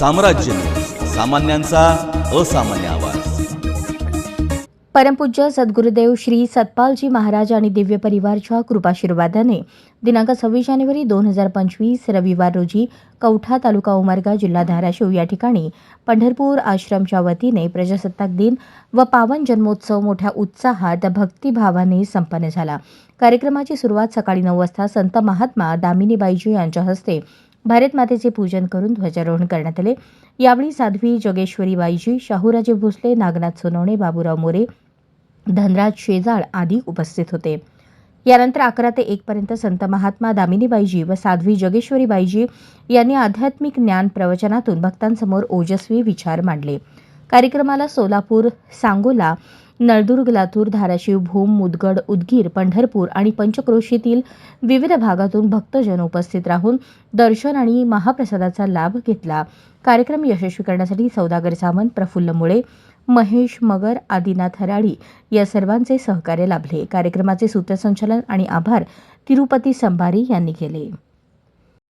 साम्राज्य. सामान्यांचा असामान्य आवाज. परमपूज्य सद्गुरुदेव श्री सतपालजी महाराज आणि दिव्य परिवारच्या कृपाशीर्वादाने दिनांक सव्वीस जानेवारी दोन हजार पंचवीस रविवार रोजी कवठा तालुका उमरगा जिल्हा धाराशिव या ठिकाणी पंढरपूर आश्रमच्या वतीने प्रजासत्ताक दिन व पावन जन्मोत्सव मोठ्या उत्साहात भक्तिभावाने संपन्न झाला. कार्यक्रमाची सुरुवात सकाळी नऊ वाजता संत महात्मा दामिनीबाईजी यांच्या हस्ते भारत मातेचे पूजन करून ध्वजारोहण करण्यात आले. यावेळी साध्वी जोगेश्वरी बाईजी शाहूराजे भोसले नागनाथ सोनवणे बाबूराव मोरे धनराज शेजाळ आदी उपस्थित होते. यानंतर अकरा ते एकपर्यंत संत महात्मा दामिनीबाईजी व साध्वी जोगेश्वरीबाईजी यांनी आध्यात्मिक ज्ञान प्रवचनातून भक्तांसमोर ओजस्वी विचार मांडले. कार्यक्रमाला सोलापूर सांगोला नळदुर्ग लातूर धाराशिव भूम मुदगड उदगीर पंढरपूर आणि पंचक्रोशीतील विविध भागातून भक्तजन उपस्थित राहून दर्शन आणि महाप्रसादाचा लाभ घेतला. कार्यक्रम यशस्वी करण्यासाठी सौदागर सावंत प्रफुल्ल मुळे महेश मगर आदिनाथ हराळी या सर्वांचे सहकार्य लाभले. कार्यक्रमाचे सूत्रसंचालन आणि आभार तिरुपती संभारी यांनी केले.